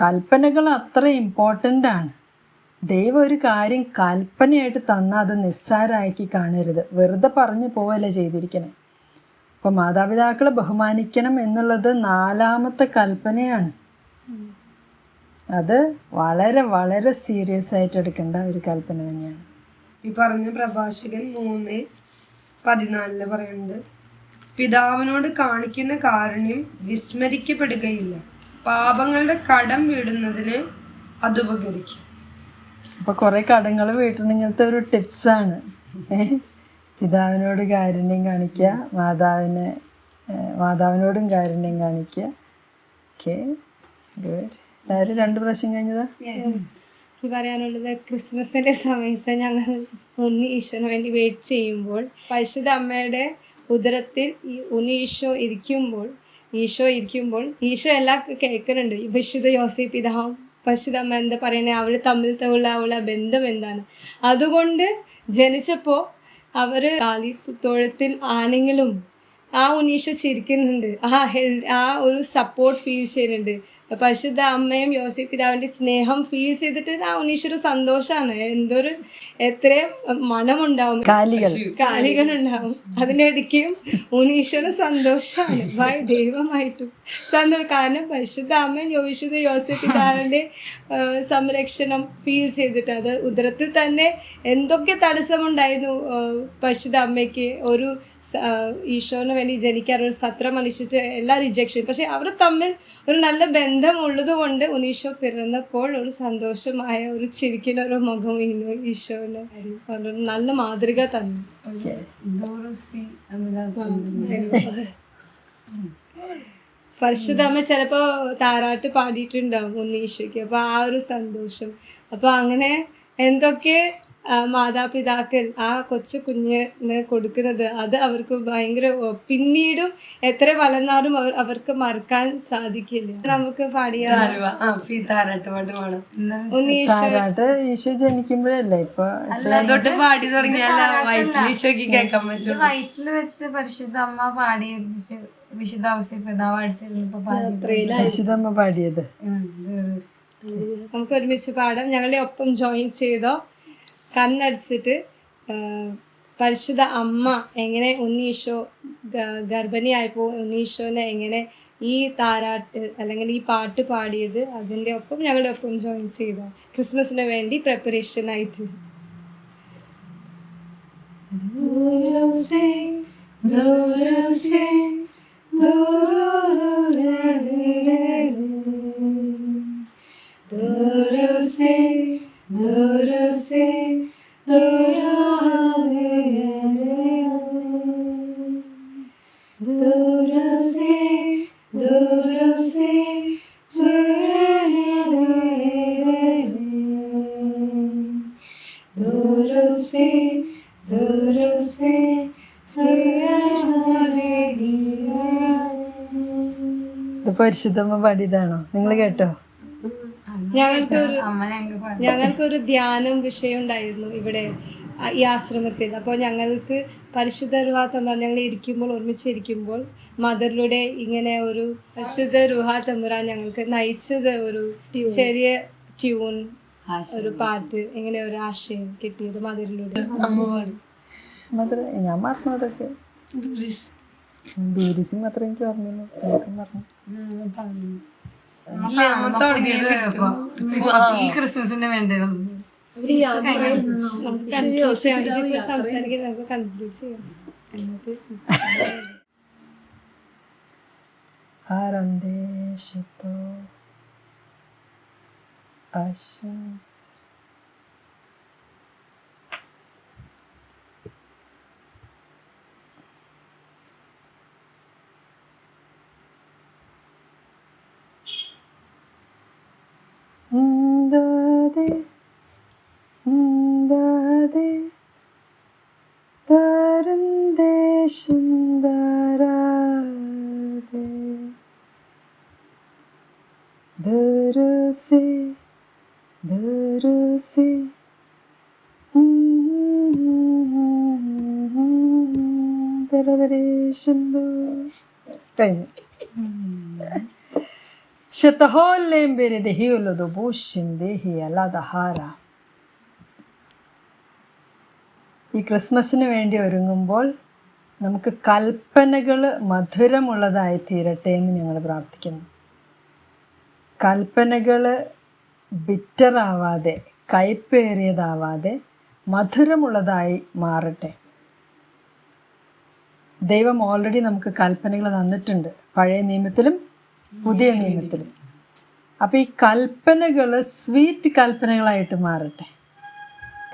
കൽപ്പനകൾ അത്ര ഇമ്പോർട്ടന്റ് ആണ്. ദൈവം ഒരു കാര്യം കൽപ്പനയായിട്ട് തന്നാൽ അത് നിസ്സാരമാക്കി കാണരുത്. വെറുതെ പറഞ്ഞു പോവല്ലേ ചെയ്തിരിക്കണേ. അപ്പോൾ മാതാപിതാക്കളെ ബഹുമാനിക്കണം എന്നുള്ളത് നാലാമത്തെ കൽപ്പനയാണ്. അത് വളരെ വളരെ സീരിയസ് ആയിട്ട് എടുക്കേണ്ട ഒരു കൽപ്പന തന്നെയാണ്. ഈ പറഞ്ഞ പ്രഭാഷകൻ മൂന്ന് പതിനാലിൽ പറയുന്നത് പിതാവിനോട് കാണിക്കുന്ന കാരുണ്യം വിസ്മരിക്കപ്പെടുകയില്ല. പാപങ്ങളുടെ കടം വീടുന്നതിന് അത് ഉപകരിക്കും. അപ്പൊ കുറെ കടങ്ങൾ വീട്ടണം ഇങ്ങനത്തെ ഒരു ടിപ്സാണ്. പിതാവിനോട് കാരുണ്യം കാണിക്കുക മാതാവിനെ മാതാവിനോടും കാരുണ്യം കാണിക്കുക ഓക്കെ ഗുഡ്. എല്ലാവരും രണ്ട് പ്രാവശ്യം കഴിഞ്ഞതാ? എനിക്ക് പറയാനുള്ളത് ക്രിസ്മസിന്റെ സമയത്ത് ഞങ്ങൾ ഉണ്ണി ഈശോന് വേണ്ടി വെയിറ്റ് ചെയ്യുമ്പോൾ പരിശുദ്ധ അമ്മയുടെ ഉദരത്തിൽ ഈ ഉണ്ണി ഈശോ ഇരിക്കുമ്പോൾ ഈശോ ഇരിക്കുമ്പോൾ ഈശോ എല്ലാം കേൾക്കുന്നുണ്ട്. വിശുദ്ധ യോസി പിതാവും പരിശുദ്ധ അമ്മ എന്താ പറയുന്നത് അവർ തമ്മിൽ ഉള്ള അവളെ ബന്ധം എന്താണ്? അതുകൊണ്ട് ജനിച്ചപ്പോൾ അവർ കാലി തൊഴുത്തിൽ ആണെങ്കിലും ആ ഉനീഷ ചിരിക്കുന്നുണ്ട്. ആ ഹെൽ ആ ഒരു സപ്പോർട്ട് ഫീൽ ചെയ്യുന്നുണ്ട്. പരിശുദ്ധ അമ്മയും യോസഫ് പിതാവിന്റെ സ്നേഹം ഫീൽ ചെയ്തിട്ട് ആ ഉണ്ണീശ്വര സന്തോഷമാണ് എന്തൊരു എത്രയും മണമുണ്ടാവും. കാലികൾ. കാലികളുണ്ടാവും അതിന്റെ ഇടയ്ക്കും ഉണ്ണീശ്വര സന്തോഷമാണ് വൈ ദൈവമായിട്ടും. സന്തോഷം കാരണം പരിശുദ്ധ അമ്മയും യോശുദ്ധ യോസഫ് പിതാവിന്റെ സംരക്ഷണം ഫീൽ ചെയ്തിട്ട് അത് ഉദരത്തിൽ തന്നെ എന്തൊക്കെ തടസ്സമുണ്ടായിരുന്നു പരിശുദ്ധ അമ്മയ്ക്ക്? ഒരു ഈശോന് വേണ്ടി ജനിക്കാൻ ഒരു സത്രം അനുഷ്ഠിച്ച് എല്ലാ റിജക്ഷൻ പക്ഷെ അവർ തമ്മിൽ ഒരു നല്ല ബന്ധം ഉള്ളത് കൊണ്ട് ഉനീഷോ പിറന്നപ്പോൾ ഒരു സന്തോഷമായ ഒരു ചിരിക്കുന്ന ഒരു മുഖം ഇന്ന് ഈശോന് നല്ല മാതൃക തന്നു. പരിശുദ്ധമ്മ ചിലപ്പോ താരാട്ട് പാടിയിട്ടുണ്ടാവും ഉണ്ണീശോയ്ക്ക്. അപ്പൊ ആ ഒരു സന്തോഷം. അപ്പൊ അങ്ങനെ എന്തൊക്കെ മാതാപിതാക്കൾ ആ കൊച്ചു കുഞ്ഞിന് കൊടുക്കുന്നത് അത് അവർക്ക് ഭയങ്കര പിന്നീടും എത്ര വളർന്നാലും അവർ അവർക്ക് മറക്കാൻ സാധിക്കില്ല. നമുക്ക് പാടിയാട്ട് ഈശോ? ജനിക്കുമ്പോഴല്ലേ ഇപ്പൊ തൊട്ട് പാടി തുടങ്ങിയാൽ വയറ്റിൽ വെച്ച് പരിശുദ്ധ അമ്മ പാടി വിശുദ്ധ ഔസേപ്പ് പിതാവ് അടുത്തിരുന്നപ്പോ പാടി പരിശുദ്ധമ്മ പാടിയത്. നമുക്ക് ഒരുമിച്ച് പാടാം. ഞങ്ങളുടെ ഒപ്പം ജോയിൻ ചെയ്തോ? കണ്ണടിച്ചിട്ട് പരിശുദ്ധ അമ്മ എങ്ങനെ ഉണ്ണീശോ ഗർഭിണിയായപ്പോൾ ഉണ്ണീശോനെ എങ്ങനെ ഈ താരാട്ട് അല്ലെങ്കിൽ ഈ പാട്ട് പാടിയത് അതിന്റെ ഒപ്പം ഞങ്ങളുടെ ഒപ്പം ജോയിൻ ചെയ്ത ക്രിസ്മസിന് വേണ്ടി പ്രിപ്പറേഷൻ ആയിട്ട്. പരിശുദ്ധമ്മ പാടിയതാണോ? നിങ്ങൾ കേട്ടോ? ഞങ്ങൾക്കൊരു ഞങ്ങൾക്കൊരു ധ്യാനം വിഷയം ഉണ്ടായിരുന്നു ഇവിടെ ഈ ആശ്രമത്തിൽ. അപ്പോൾ ഞങ്ങൾക്ക് പരിശുദ്ധ റുഹ തമ്മിൽ ഞങ്ങൾ ഇരിക്കുമ്പോൾ ഒരുമിച്ചിരിക്കുമ്പോൾ മദറിലൂടെ ഇങ്ങനെ ഒരു പരിശുദ്ധ റുഹ തമ്പുരാൻ ഞങ്ങൾക്ക് നയിച്ചത് ഒരു ചെറിയ ട്യൂൺ ഒരു പാട്ട് ഇങ്ങനെ ഒരു ആശയം കിട്ടിയത് മദറിലൂടെ. മാത്രം ഞാൻ മറന്നു അതൊക്കെ. മാത്രം എനിക്ക് പറഞ്ഞു പറഞ്ഞു ഈ ക്രിസ്മസിന് വേണ്ടി നമുക്ക് കൺക്ലൂഡ് ദുരുസി ദുരുസി കഴിഞ്ഞു. ശതഹോല്ലേം പേര് ദേഹി അല്ലാതഹാര ഈ ക്രിസ്മസിന് വേണ്ടി ഒരുങ്ങുമ്പോൾ നമുക്ക് കൽപ്പനകൾ മധുരമുള്ളതായി തീരട്ടെ എന്ന് ഞങ്ങൾ പ്രാർത്ഥിക്കുന്നു. കൽപ്പനകൾ ബിറ്ററാവാതെ കയ്പേറിയതാവാതെ മധുരമുള്ളതായി മാറട്ടെ. ദൈവം ഓൾറെഡി നമുക്ക് കൽപ്പനകൾ തന്നിട്ടുണ്ട്. പഴയ നിയമത്തിലും പുതിയ നിയമത്തിലും. അപ്പോൾ ഈ കൽപ്പനകൾ സ്വീറ്റ് കൽപ്പനകളായിട്ട് മാറട്ടെ.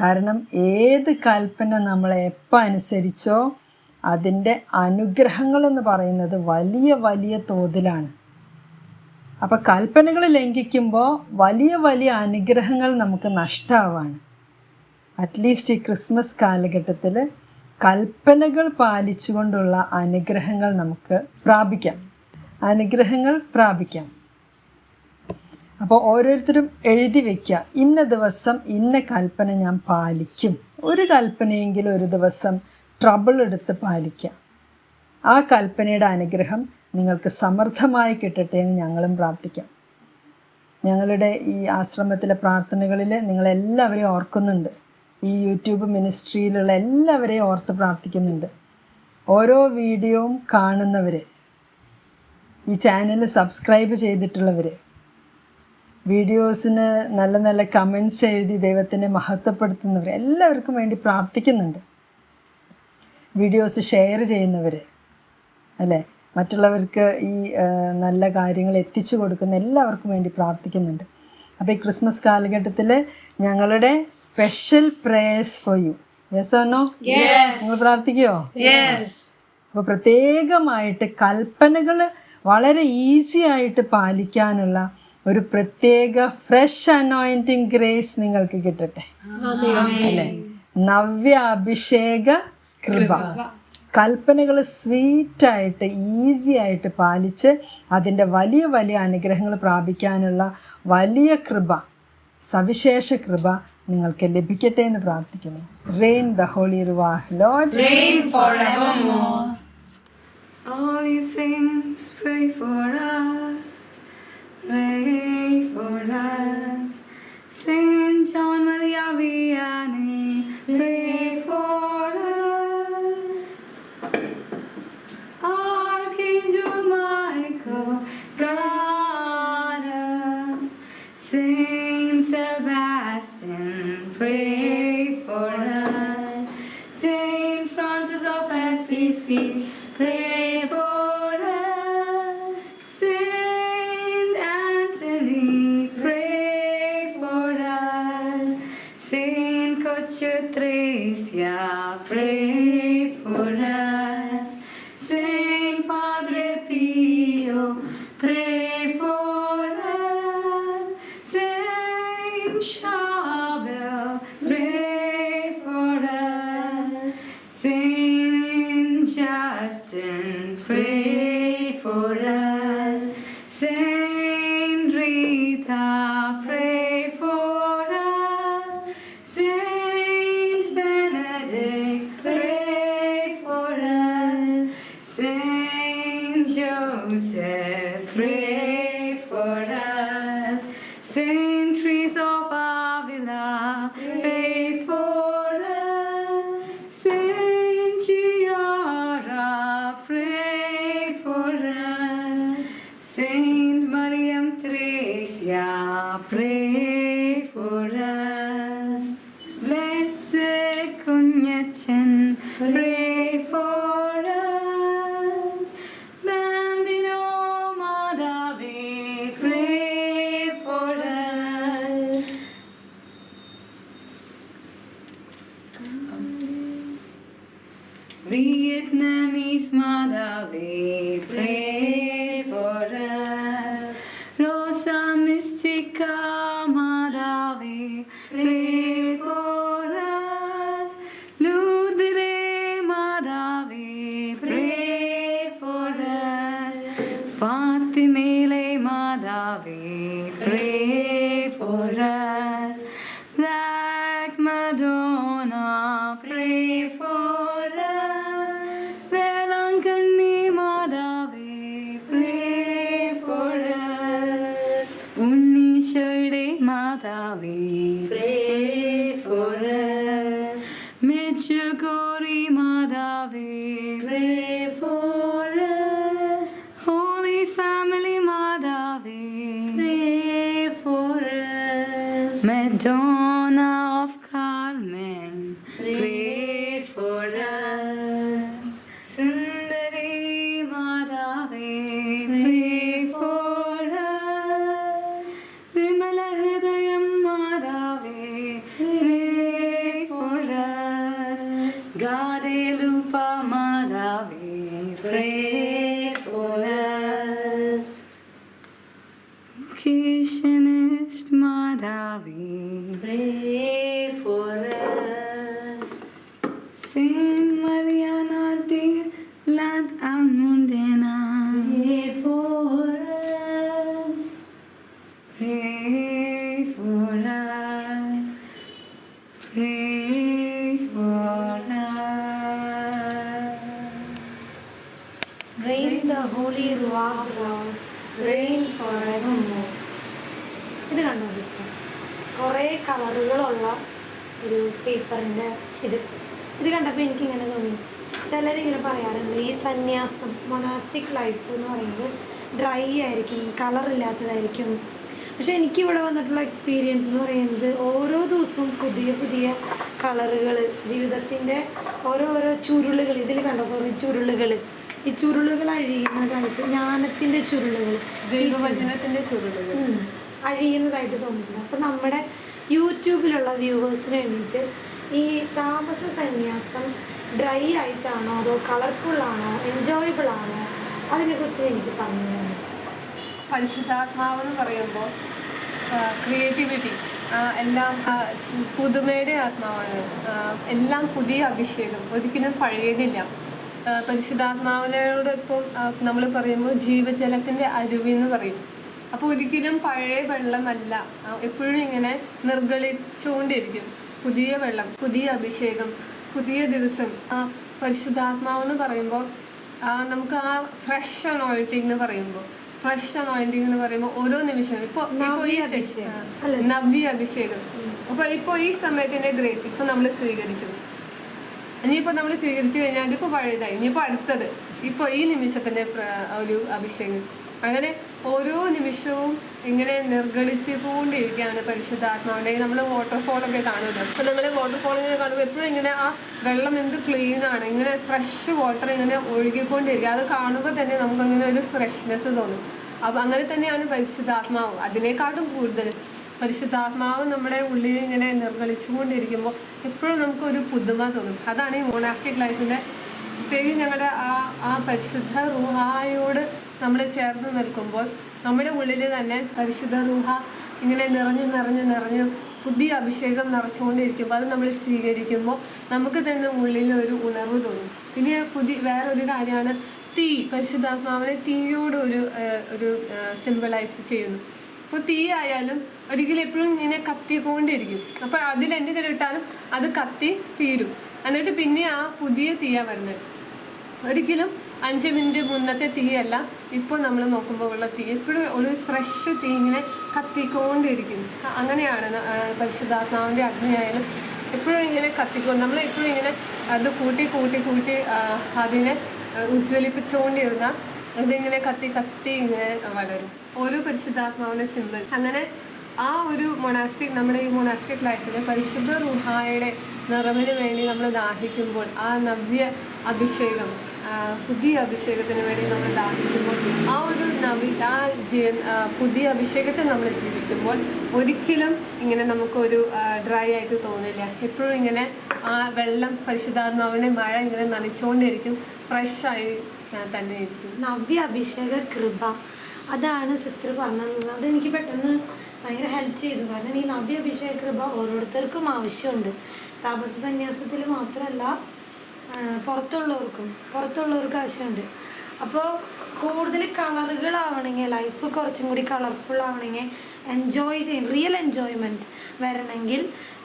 കാരണം ഏത് കൽപ്പന നമ്മൾ എപ്പോൾ അനുസരിച്ചോ അതിന്റെ അനുഗ്രഹങ്ങളെന്ന് പറയുന്നത് വലിയ വലിയ തോതിലാണ്. അപ്പോൾ കൽപ്പനകൾ ലംഘിക്കുമ്പോൾ വലിയ വലിയ അനുഗ്രഹങ്ങൾ നമുക്ക് നഷ്ടമാവാണ് അറ്റ്ലീസ്റ്റ് ഈ ക്രിസ്മസ് കാലഘട്ടത്തിൽ കൽപ്പനകൾ പാലിച്ചുകൊണ്ടുള്ള അനുഗ്രഹങ്ങൾ നമുക്ക് പ്രാപിക്കാം. അനുഗ്രഹങ്ങൾ പ്രാപിക്കാം. അപ്പോൾ ഓരോരുത്തരും എഴുതി വയ്ക്കുക ഇന്ന ദിവസം ഇന്ന കൽപ്പന ഞാൻ പാലിക്കും. ഒരു കൽപ്പനയെങ്കിലും ഒരു ദിവസം ട്രബിൾ എടുത്ത് പാലിക്കാം. ആ കൽപ്പനയുടെ അനുഗ്രഹം നിങ്ങൾക്ക് സമർത്ഥമായി കിട്ടട്ടെ എന്ന് ഞങ്ങളും പ്രാർത്ഥിക്കാം. ഞങ്ങളുടെ ഈ ആശ്രമത്തിലെ പ്രാർത്ഥനകളിൽ നിങ്ങളെല്ലാവരെയും ഓർക്കുന്നുണ്ട്. ഈ യൂട്യൂബ് മിനിസ്ട്രിയിലുള്ള എല്ലാവരെയും ഓർത്ത് പ്രാർത്ഥിക്കുന്നുണ്ട്. ഓരോ വീഡിയോയും കാണുന്നവർ ഈ ചാനൽ സബ്സ്ക്രൈബ് ചെയ്തിട്ടുള്ളവർ വീഡിയോസിന് നല്ല നല്ല കമൻസ് എഴുതി ദൈവത്തിനെ മഹത്വപ്പെടുത്തുന്നവർ എല്ലാവർക്കും വേണ്ടി പ്രാർത്ഥിക്കുന്നുണ്ട്. വീഡിയോസ് ഷെയർ ചെയ്യുന്നവർ അല്ലേ? മറ്റുള്ളവർക്ക് ഈ നല്ല കാര്യങ്ങൾ എത്തിച്ചു കൊടുക്കുന്ന എല്ലാവർക്കും വേണ്ടി പ്രാർത്ഥിക്കുന്നുണ്ട്. അപ്പോൾ ഈ ക്രിസ്മസ് കാലഘട്ടത്തിൽ ഞങ്ങളുടെ special prayers for you yes or no നിങ്ങൾ പ്രാർത്ഥിക്കുമോ അപ്പോൾ പ്രത്യേകമായിട്ട് കൽപ്പനകൾ വളരെ ഈസി ആയിട്ട് പാലിക്കാനുള്ള ഒരു പ്രത്യേക ഫ്രഷ് അനോയിന്റിങ് ഗ്രേസ് നിങ്ങൾക്ക് കിട്ടട്ടെ. അല്ലേ? നവ്യ അഭിഷേക കൃപ. കൽപ്പനകൾ സ്വീറ്റായിട്ട് ഈസി ആയിട്ട് പാലിച്ച് അതിന്റെ വലിയ വലിയ അനുഗ്രഹങ്ങൾ പ്രാപിക്കാനുള്ള വലിയ കൃപ സവിശേഷ കൃപ നിങ്ങൾക്ക് ലഭിക്കട്ടെ എന്ന് പ്രാർത്ഥിക്കുന്നു. Rain the holy Ruach Lord All you saints, pray for us, pray Vietnamese Madave, pray for us. Rosa Mystica Madave, pray for us. Lourdes Madave, pray for us. Fatimele Madave, pray for us. Black Madonna, pray for us. Madonna of Carmen, pray for us. Sundari Madave, pray for us. Vimala Hridayam Madave, pray for us. Gade Lupa Madave, pray for us. Kishanist Madave. Forevermore. ഇത് കണ്ടോ sister കുറേ കളറുകളുള്ള ഒരു പേപ്പറിന്റെ ഇത്. ഇത് കണ്ടപ്പോൾ എനിക്കിങ്ങനെ തോന്നി. ചിലരിങ്ങനെ പറയാറുണ്ട് ഈ സന്യാസം മൊണാസ്റ്റിക് ലൈഫ് എന്ന് പറയുന്നത് ഡ്രൈ ആയിരിക്കും കളറില്ലാത്തതായിരിക്കും പക്ഷെ എനിക്കിവിടെ വന്നിട്ടുള്ള എക്സ്പീരിയൻസ് എന്ന് പറയുന്നത് ഓരോ ദിവസവും പുതിയ പുതിയ കളറുകൾ ജീവിതത്തിന്റെ ഓരോ ഓരോ ചുരുളുകൾ. ഇതിൽ കണ്ടോ കുറേ ചുരുളുകൾ ഈ ചുരുളുകൾ അഴിയുന്നതായിട്ട് ജ്ഞാനത്തിന്റെ ചുരുളുകൾ ദൈവവചനത്തിന്റെ ചുരുളുകൾ. അഴിയുന്നതായിട്ട് തോന്നുന്നു അപ്പം നമ്മുടെ യൂട്യൂബിലുള്ള വ്യൂവേഴ്സിന് വേണ്ടിയിട്ട് ഈ താമസ സന്യാസം ഡ്രൈ ആയിട്ടാണോ അതോ കളർഫുൾ ആണോ എൻജോയബിൾ ആണോ അതിനെക്കുറിച്ച് എനിക്ക് പറഞ്ഞു പരിശുദ്ധാത്മാവെന്ന് പറയുമ്പോൾ ക്രിയേറ്റിവിറ്റി എല്ലാം പുതുമയുടെ ആത്മാവാണ്. എല്ലാം പുതിയ അഭിഷേകം. ഒരിക്കലും പഴയതില്ല. ആ, പരിശുദ്ധാത്മാവിനോട് ഇപ്പം നമ്മൾ പറയുമ്പോൾ ജീവജലത്തിന്റെ അരുവി പറയും. അപ്പോൾ ഒരിക്കലും പഴയ വെള്ളമല്ല. എപ്പോഴും ഇങ്ങനെ നിർഗളിച്ചുകൊണ്ടിരിക്കും പുതിയ വെള്ളം പുതിയ അഭിഷേകം പുതിയ ദിവസം. ആ പരിശുദ്ധാത്മാവെന്ന് പറയുമ്പോൾ ആ, നമുക്ക് ആ ഫ്രഷ് അനോയിറ്റിംഗ് എന്ന് പറയുമ്പോൾ ഫ്രഷ് അനോയിറ്റിംഗ് എന്ന് പറയുമ്പോൾ ഓരോ നിമിഷവും. ഇപ്പൊ. നവ്യ അഭിഷേകം. അപ്പൊ ഇപ്പൊ ഈ സമയത്തിന്റെ ഗ്രേസ് ഇപ്പൊ നമ്മൾ സ്വീകരിച്ചു. ഇനിയിപ്പോൾ നമ്മൾ സ്വീകരിച്ചു കഴിഞ്ഞാൽ അതിപ്പോൾ പഴയതായി ഇനിയിപ്പോൾ അടുത്തത്. ഇപ്പോൾ ഈ നിമിഷത്തിന്റെ ഒരു അഭിഷേകം. അങ്ങനെ ഓരോ നിമിഷവും ഇങ്ങനെ നിർഗളിച്ച് കൊണ്ടിരിക്കുകയാണ് പരിശുദ്ധാത്മാവിന്റെ നമ്മൾ വാട്ടർഫോളൊക്കെ കാണുമല്ലോ. അപ്പോൾ വാട്ടർഫോൾ വാട്ടർഫോളിങ്ങനെ കാണുമ്പോൾ എപ്പോഴും ഇങ്ങനെ ആ വെള്ളം എന്ത് ക്ലീൻ ആണ്. ഇങ്ങനെ ഫ്രഷ് വാട്ടർ ഇങ്ങനെ ഒഴുകിക്കൊണ്ടിരിക്കുക. അത് കാണുമ്പോൾ തന്നെ നമുക്കങ്ങനെ ഒരു ഫ്രഷ്നെസ് തോന്നും. അപ്പോൾ അങ്ങനെ തന്നെയാണ് പരിശുദ്ധാത്മാവ്. അതിനേക്കാട്ടും കൂടുതൽ പരിശുദ്ധാത്മാവ് നമ്മുടെ ഉള്ളിൽ ഇങ്ങനെ നിർഗളിച്ചുകൊണ്ടിരിക്കുമ്പോൾ എപ്പോഴും നമുക്കൊരു പുതുമ തോന്നും. അതാണ് ഈ മോണാസ്റ്റിക് ലൈഫിന്റെ പ്രത്യേകിച്ച് ഞങ്ങളുടെ ആ ആ പരിശുദ്ധ റുഹായോട് നമ്മൾ ചേർന്ന് നിൽക്കുമ്പോൾ നമ്മുടെ ഉള്ളിൽ തന്നെ പരിശുദ്ധ റുഹ ഇങ്ങനെ നിറഞ്ഞു നിറഞ്ഞു നിറഞ്ഞു പുതിയ അഭിഷേകം നിറച്ചുകൊണ്ടിരിക്കുമ്പോൾ അത് നമ്മൾ സ്വീകരിക്കുമ്പോൾ നമുക്ക് തന്നെ ഉള്ളിൽ ഒരു ഉണർവ് തോന്നും. പിന്നെ പുതിയ വേറൊരു കാര്യമാണ് തീ. പരിശുദ്ധാത്മാവിനെ തീയോട് ഒരു ഒരു സിമ്പിളൈസ് ചെയ്യുന്നു. അപ്പോൾ തീ ആയാലും ഒരിക്കലും എപ്പോഴും ഇങ്ങനെ കത്തിക്കൊണ്ടിരിക്കും. അപ്പോൾ അതിൽ എന്ത് ഇട്ടാലും അത് കത്തി തീരും. എന്നിട്ട് പിന്നെ ആ പുതിയ തീയാ വരുന്നത് ഒരിക്കലും അഞ്ച് മിനിറ്റ് മുന്നത്തെ തീയല്ല. ഇപ്പോൾ നമ്മൾ നോക്കുമ്പോൾ ഉള്ള തീ. എപ്പോഴും ഒരു ഫ്രഷ് തീ ഇങ്ങനെ കത്തിക്കൊണ്ടിരിക്കും. അങ്ങനെയാണ് പരിശുദ്ധാത്മാവിന്റെ അഗ്നിയായാലും എപ്പോഴും ഇങ്ങനെ കത്തിക്കൊണ്ട് നമ്മൾ എപ്പോഴും ഇങ്ങനെ അത് കൂട്ടി കൂട്ടി കൂട്ടി അതിനെ ഉജ്ജ്വലിപ്പിച്ചുകൊണ്ടിരുന്ന അതിങ്ങനെ കത്തി കത്തി ഇങ്ങനെ വളരും. ഓരോ പരിശുദ്ധാത്മാവിന്റെ സിമ്പിൾ അങ്ങനെ ആ ഒരു മൊണാസ്റ്റിക് നമ്മുടെ ഈ മൊണാസ്റ്റിക് ലൈഫിൽ പരിശുദ്ധ റുഹായുടെ നിറവിന് വേണ്ടി നമ്മൾ ദാഹിക്കുമ്പോൾ ആ നവ്യ അഭിഷേകം പുതിയ അഭിഷേകത്തിന് വേണ്ടി നമ്മൾ ദാഹിക്കുമ്പോൾ ആ ഒരു നവി ആ ജീ പുതിയ അഭിഷേകത്തെ നമ്മൾ ജീവിക്കുമ്പോൾ ഒരിക്കലും ഇങ്ങനെ നമുക്കൊരു ഡ്രൈ ആയിട്ട് തോന്നില്ല. എപ്പോഴും ഇങ്ങനെ ആ വെള്ളം പരിശുദ്ധാത്മാവിന്റെ മഴ ഇങ്ങനെ നനച്ചുകൊണ്ടിരിക്കും ഫ്രഷായി തന്നെ ഇരിക്കും നവ്യ അഭിഷേക കൃപ. അതാണ് സിസ്റ്റർ പറഞ്ഞത്. അതെനിക്ക് പെട്ടെന്ന് ഭയങ്കര ഹെൽപ്പ് ചെയ്തു. കാരണം ഈ നവ്യ അഭിഷേക കൃപ ഓരോരുത്തർക്കും ആവശ്യമുണ്ട്. താപസ സന്യാസത്തിൽ മാത്രമല്ല പുറത്തുള്ളവർക്കും പുറത്തുള്ളവർക്ക് ആവശ്യമുണ്ട്. അപ്പോൾ കൂടുതൽ കളറുകളാവണമെങ്കിൽ ലൈഫ് കുറച്ചും കൂടി കളർഫുൾ ആവണമെങ്കിൽ എൻജോയ് ചെയ്യും റിയൽ എൻജോയ്മെന്റ് വരണമെങ്കിൽ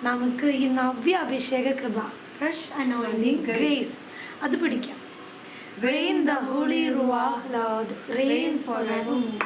നമുക്ക് ഈ നവ്യ അഭിഷേക കൃപ ഫ്രഷ് അനോയിന്റിങ് ഗ്രേസ് അത് പിടിക്കാം. Rain the holy Ruach Lord, rain forever.